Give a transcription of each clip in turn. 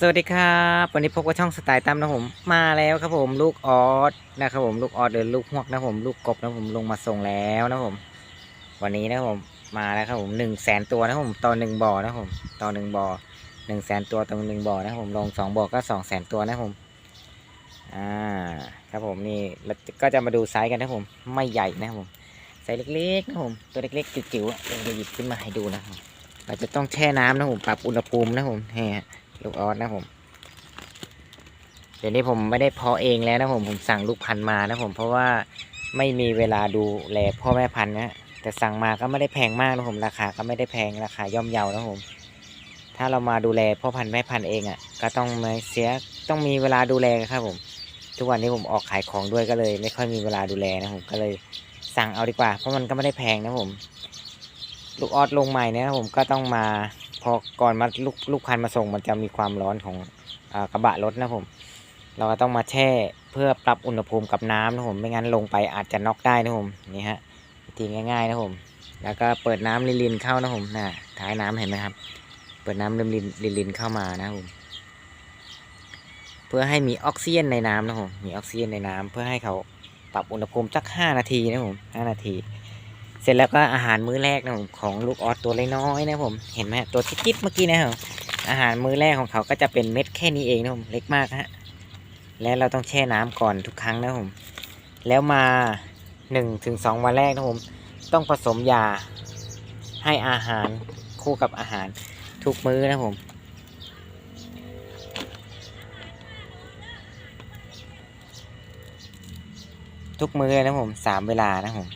สวัสดีครับวันนี้พบกับช่องสไตล์ตามนะผมมาแล้วครับผมลูกออสนะครับผมลูกออสหรือลูกฮวกนะผมลูกกบนะผมลงมาส่งแล้วนะผม วันนี้นะผมมาแล้วครับผมหนึ่งแสนตัวนะผมต่อหนึ่งบ่อนะผมต่อหนึ่งบ่อหนึ่งแสนตัวต่อหนึ่งบ่อนะผมลงสองบ่อก็สองแสนตัวนะผมอ่าครับผมนี่เราก็จะมาดูไซส์กันนะผมไม่ใหญ่นะผมไซส์เล็กๆนะผมตัวเล็กๆจิ๋วๆอะเราจะหยิบขึ้นมาให้ดูนะครับเราจะต้องแช่น้ำนะผมปรับอุณหภูมินะผมแฮ่ ลูกออสนะผม เดี๋ยวนี้ผมไม่ได้เพาะเองแล้วนะผมผมสั่งลูกพันธุ์มานะผมเพราะว่าไม่มีเวลาดูแลพ่อแม่พันธุ์นะแต่สั่งมาก็ไม่ได้แพงมากนะผมราคาก็ไม่ได้แพงราคาย่อมเยานะผม ถ้าเรามาดูแลพ่อพันธุ์แม่พันธุ์เองอะ ก็ต้องมาเสียต้องมีเวลาดูแลครับผม ทุกวันนี้ผมออกขายของด้วยก็เลย ไม่ค่อยมีเวลาดูแลนะผมก็เลยสั่งเอาดีกว่า เพราะมันก็ไม่ได้แพงนะผม ลูกออสลงใหม่เนี่ยนะผมก็ต้องมา พอก่อนมาลูกลูกพันมาส่งมันจะมีความร้อนของอกระบะรถนะผม เราก็ต้องมาแช่เพื่อปรับอุณหภูมิกับน้ำนะผม ไม่งั้นลงไปอาจจะน็อกได้นะผมนี่ฮะวิธีง่ายๆนะผม แล้วก็เปิดน้ำลินๆเข้านะผมน่ะท้ายน้ำเห็นไหมครับ เปิดน้ำลินลินๆเข้ามานะผมเพื่อให้มีออกซิเจนในน้ำนะผมมีออกซิเจนในน้ำเพื่อให้เขาปรับอุณหภูมิสักห้านาทีนะผมห้านาที เสร็จแล้วก็อาหารมื้อแรกนะผมของลูกออสตัวเล็กน้อยนะผมเห็นไหมตัวจิ๊ดๆเมื่อกี้นะครับอาหารมื้อแรกของเขาก็จะเป็นเม็ดแค่นี้เองนะผมเล็กมากฮะและเราต้องแช่น้ำก่อนทุกครั้งนะผมแล้วมาหนึ่งถึงสองวันแรกนะผมต้องผสมยาให้อาหารคู่กับอาหารทุกมื้อนะผมทุกมื้อนะผมสามเวลานะผม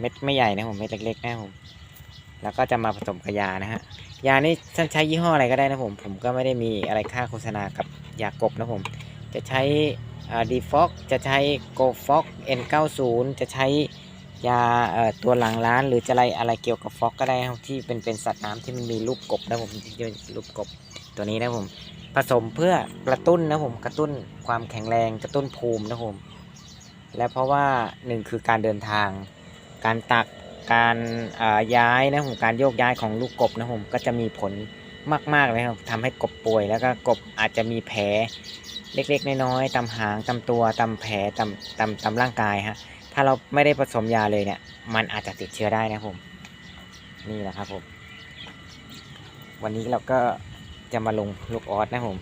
เม็ดไม่ใหญ่นะผมเม็ดเล็กๆนะผมแล้วก็จะมาผสมกับยานะฮะยานี่ท่านใช้ยี่ห้ออะไรก็ได้นะผม ผมก็ไม่ได้มีอะไรค่าโฆษณากับยากบนะผม จะใช้ดีฟอกจะใช้โกฟอก N90 จะใช้ยาตัวหลังร้าน หรือจะอะไรอะไรเกี่ยวกับฟอกก็ได้ครับที่เป็นเป็นสัตว์น้ำที่มันมีรูปกบนะผมที่เป็นรูปกบตัวนี้นะผม ผสมเพื่อกระตุ้นนะผมกระตุ้นความแข็งแรงกระตุ้นภูมินะผมและเพราะว่าหนึ่งคือการเดินทาง การตักการย้ายนะผมการโยกย้ายของลูกกบนะผมก็จะมีผลมากๆเลยครับทำให้กบป่วยแล้วก็กบอาจจะมีแผลเล็กๆ น้อยๆตามหางตามตัวตามแผลตามตามตามร่างกายฮะถ้าเราไม่ได้ผสมยาเลยเนี่ย มันอาจจะติดเชื้อได้นะผม นี่แหละครับผม วันนี้เราก็จะมาลงลูกออสนะผม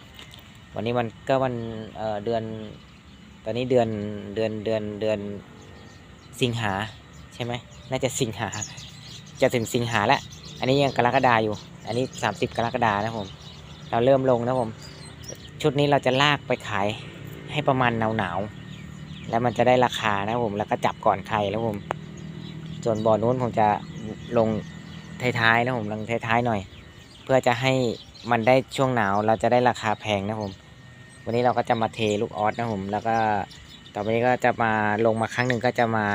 วันนี้มันก็วันเเดือน ตอนนี้เดือนเดือนเดือนเดือนสิงหา ใช่ไหมน่าจะสิงหา จะถึงสิงหาแล้ว อันนี้ยังกรกฎาอยู่ อันนี้ 30 กรกฎานะผม เราเริ่มลงนะผม ชุดนี้เราจะลากไปขายให้ประมาณหนาวหนาวๆแล้วมันจะได้ราคานะผม แล้วก็จับก่อนใครแล้วผม ส่วนบ่อนู้นผมจะลงท้ายๆนะผมลงท้ายๆหน่อย เพื่อจะให้มันได้ช่วงหนาวเราจะได้ราคาแพงนะผม วันนี้เราก็จะมาเทลูกออสนะผม แล้วก็ ต่อไปนี้ก็จะมาลงมาครั้งหนึ่งก็จะมา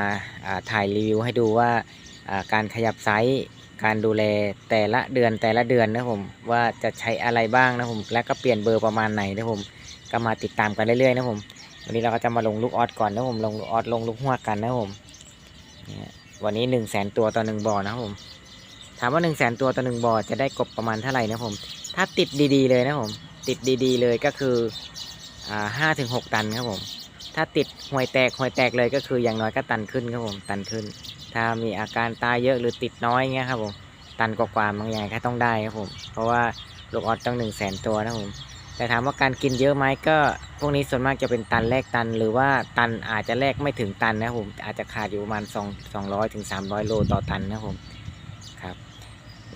ถ่ายรีวิวให้ดูว่าการขยับไซส์การดูแลแต่ละเดือนแต่ละเดือนนะผมว่าจะใช้อะไรบ้างนะผมและก็เปลี่ยนเบอร์ประมาณไหนนะผมก็มาติดตามกันเรื่อยๆนะผมวันนี้เราก็จะมาลงลูกออสก่อนนะผมลงลูกออสลงลูกหัวกันนะผมวันนี้หนึ่งแสนตัวต่อหนึ่งบ่อนะครับผมถามว่าหนึ่งแสนตัวต่อหนึ่งบ่อจะได้กบประมาณเท่าไหร่นะผมถ้าติดดีๆเลยนะผมติดดีๆเลยก็คือห้าถึงหกตันครับผม ถ้าติดห่วยแตกห่วยแตกเลยก็คืออย่างน้อยก็ตันขึ้นครับผมตันขึ้น ถ้ามีอาการตายเยอะหรือติดน้อยเงี้ยครับผมตันกว่าๆบางอย่างก็ต้องได้ครับผม เพราะว่าลูกออสต้องหนึ่งแสนตัวนะผมแต่ถามว่าการกินเยอะไหมก็พวกนี้ส่วนมากจะเป็นตันแรกตัน หรือว่าตันอาจจะแรกไม่ถึงตันนะครับผมอาจจะขาดอยู่ประมาณ2 200ถึง300 โลต่อตันนะครับผมครับ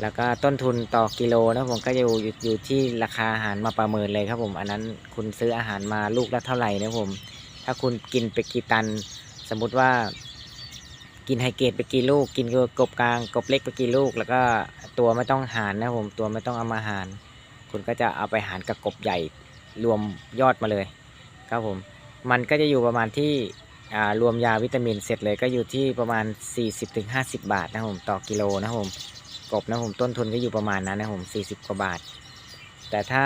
แล้วก็ต้นทุนต่อกิโลนะผมก็อยู่อยู่อยู่ที่ราคาอาหารมาประเมินเลยครับผม อันนั้นคุณซื้ออาหารมาลูกละเท่าไหร่นะผม ถ้าคุณกินไปกี่ตัน สมมุติว่า กินไฮเกรดไปกี่ลูก กินกบกลางกบเล็กไปกี่ลูก แล้วก็ตัวไม่ต้องหารนะผมตัวไม่ต้องเอามาหาร คุณก็จะเอาไปหารกับกบใหญ่รวมยอดมาเลยครับผม มันก็จะอยู่ประมาณที่รวมยาวิตามินเสร็จเลยก็อยู่ที่ประมาณ 40-50 บาทนะครับผมต่อกิโลนะครับผมกบนะผมต้นทุนก็อยู่ประมาณนั้นนะผม40 กว่าบาท แต่ถ้า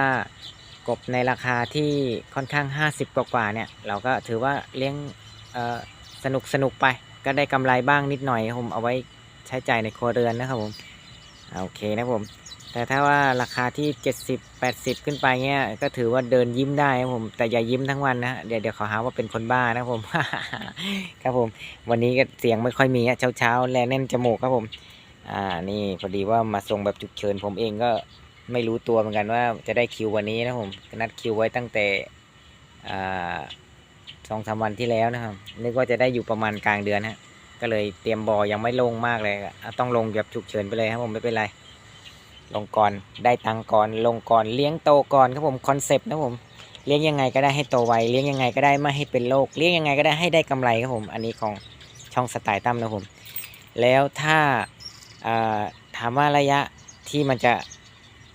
กบในราคาที่ค่อนข้าง 50 กว่ากว่าๆเนี่ย เราก็ถือว่าเลี้ยงสนุกสนุกไป ก็ได้กำไรบ้างนิดหน่อยผมเอาไว้ใช้จ่ายในครัวเรือนนะครับผมโอเคนะผม แต่ถ้าว่าราคาที่ 70 80 ขึ้นไปเงี้ยก็ถือว่าเดินยิ้มได้ครับผมแต่อย่ายิ้มทั้งวันนะเดี๋ยวเดี๋ยวเขาหาว่าเป็นคนบ้านะครับผมครับผม วันนี้ก็เสียงไม่ค่อยมีเช้าเช้าๆแลแน่นจมูกครับผมอ่านี่พอดีว่ามาส่งแบบฉุกเฉินผมเองก็ ไม่รู้ตัวเหมือนกันว่าจะได้คิววันนี้นะผมนัดคิวไว้ตั้งแต่สองสามวันที่แล้วนะครับนึกว่าจะได้อยู่ประมาณกลางเดือนฮะก็เลยเตรียมบอยังไม่ลงมากเลยต้องลงแบบฉุกเฉินไปเลยครับผมไม่เป็นไร ลงก่อนได้ตังก่อนลงก่อนเลี้ยงโตก่อนครับผมคอนเซปต์นะผมเลี้ยงยังไงก็ได้ให้โตไวเลี้ยงยังไงก็ได้ไม่ให้เป็นโรคเลี้ยงยังไงก็ได้ให้ได้กำไรครับผม อันนี้ของช่องสไตล์ตั้มนะผม แล้วถ้าถามว่าระยะที่มันจะ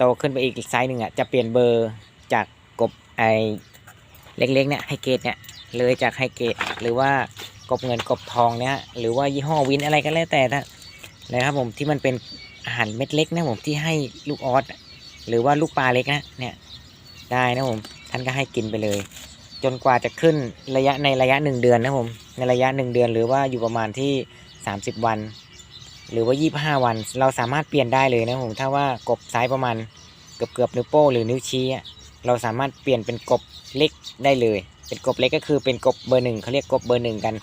ตขึ้นไปอีกไซส์หนึ่งอะจะเปลี่ยนเบอร์จากกบไอเล็กๆเนี่ยไฮเกตเนี่ยเลยจากไฮเกตหรือว่ากบเงินกบทองเนี่ยหรือว่ายี่ห้อวินอะไรก็แล้วแต่นะนะครับผมที่มันเป็นอาหารเม็ดเล็กนะผมที่ให้ลูกออสหรือว่าลูกปลาเล็กนะเนี่ยได้นะผมท่านก็ให้กินไปเลย จนกว่าจะขึ้นระยะในระยะหนึ่งเดือนนะผมในระยะหนึ่งเดือนหรือว่าอยู่ประมาณที่ 30 วัน หรือว่า 25 วัน เราสามารถเปลี่ยนได้เลยนะผมถ้าว่ากบไซส์ประมาณเกือบเกือบนิ้วโป้งหรือนิ้วชี้เราสามารถเปลี่ยนเป็นกบเล็กได้เลย เป็นกบเล็กก็คือเป็นกบเบอร์หนึ่งเขาเรียกกบเบอร์หนึ่งกัน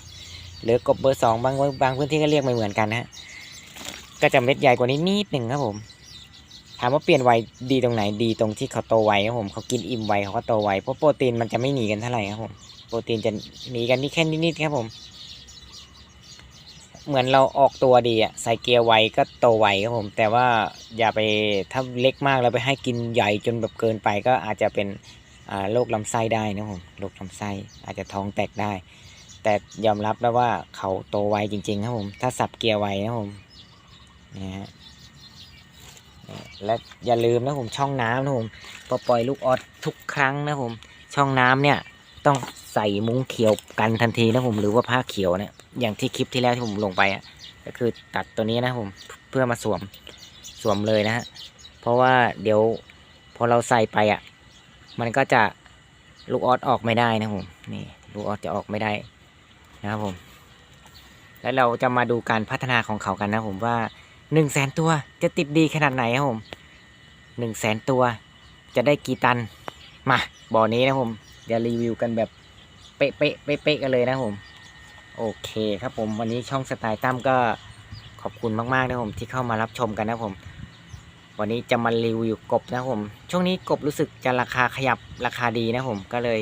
หรือกบเบอร์สองบางบางพื้นที่ก็เรียกไม่เหมือนกันนะฮะก็จะเม็ดใหญ่กว่านี้นิดหนึ่งครับผมถามว่าเปลี่ยนไวดีตรงไหนดีตรงที่เขาโตไวครับผมเขากินอิ่มไวเขาก็โตไวเพราะโปรตีนมันจะไม่หนีกันเท่าไหร่ครับผมโปรตีนจะหนีกันนี่แค่นิดๆครับผม เหมือนเราออกตัวดีอะใส่เกียร์ไวก็โตไวครับผม แต่ว่าอย่าไปถ้าเล็กมากแล้วไปให้กินใหญ่จนแบบเกินไปก็อาจจะเป็นโรคลำไส้ได้นะผมโรคลำไส้อาจจะท้องแตกได้ แต่ยอมรับแล้วว่าเขาโตไวจริงๆครับผม ถ้าสับเกียร์ไวนะผมนี่ฮะและอย่าลืมนะผมช่องน้ำนะผมพอปล่อยลูกออสทุกครั้งนะผมช่องน้ำเนี่ย ต้องใส่มุ้งเขียวกันทันทีนะผมหรือว่าผ้าเขียวเนี่ยอย่างที่คลิปที่แล้วที่ผมลงไปอะก็คือตัดตัวนี้นะผมเพื่อมาสวมสวมเลยนะฮะเพราะว่าเดี๋ยวพอเราใส่ไปอะ มันก็จะลูกออสออกไม่ได้นะผมนี่ลูกออสจะออกไม่ได้นะครับผม แล้วเราจะมาดูการพัฒนาของเขากันนะผมว่าหนึ่งแสนตัวจะติดดีขนาดไหนครับผมหนึ่งแสนตัวจะได้กี่ตันมาบ่อนี้นะผม ดี๋ยวรีวิวกันแบบเป๊ะเป๊ะเป๊ะเป๊ะกันเลยนะผมโอเคครับผมวันนี้ช่องสไตล์ตั้มก็ขอบคุณมากๆนะผมที่เข้ามารับชมกันนะผม วันนี้จะมารีวิวกบนะผม ช่วงนี้กบรู้สึกจะราคาขยับราคาดีนะผมก็เลย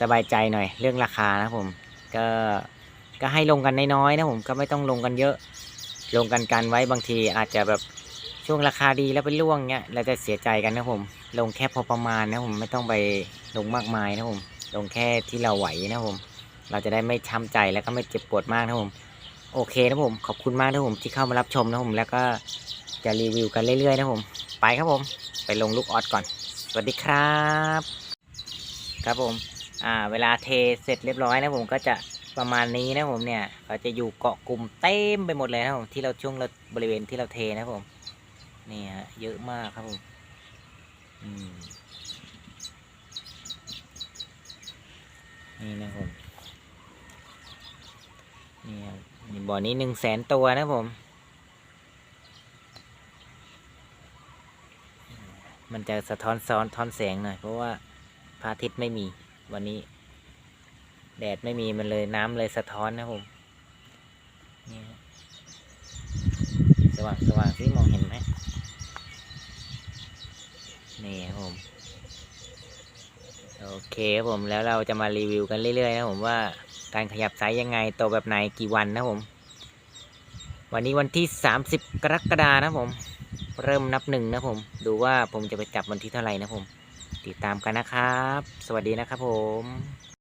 สบายใจหน่อยเรื่องราคานะผม ก็ก็ให้ลงกันน้อยๆนะผมก็ไม่ต้องลงกันเยอะ ลงกันกันไว้บางทีอาจจะแบบ ช่วงราคาดีแล้วไปล่วงเงี้ยเราจะเสียใจกันนะผม ลงแค่พอประมาณนะผมไม่ต้องไปลงมากมายนะผม ลงแค่ที่เราไหวนะผม เราจะได้ไม่ช้ำใจแล้วก็ไม่เจ็บปวดมากนะผม โอเคนะผม ขอบคุณมากนะผมที่เข้ามารับชมนะผม แล้วก็จะรีวิวกันเรื่อยๆนะผม ไปครับผม ไปลงลูกออดก่อน สวัสดีครับ ครับผม อ่า เวลาเทเสร็จเรียบร้อยนะผมก็จะประมาณนี้นะผมเนี่ยเขาจะอยู่เกาะกลุ่มเต็มไปหมดเลยนะผมที่เราช่วงเราบริเวณที่เราเทนะผม นี่ฮะเยอะมากครับผมอืมนี่นะผมนี่ครับนี่บ่อนี้หนึ่งแสนตัวนะผม มันจะสะท้อนซ้อนท้อนแสงหน่อย เพราะว่าพระอาทิตย์ไม่มี วันนี้ แดดไม่มีมันเลยน้ำเลยสะท้อนนะผมนี่สว่างสว่างสิมองเห็นไหม นี่ครับผม โอเคครับผมแล้วเราจะมารีวิวกันเรื่อยๆนะผมว่าการขยับไซส์ยังไงโตแบบไหนกี่วันนะผม วันนี้วันที่ 30 กรกฎานะผม เริ่มนับหนึ่งนะผม ดูว่าผมจะไปจับวันที่เท่าไหร่นะผม ติดตามกันนะครับ สวัสดีนะครับผม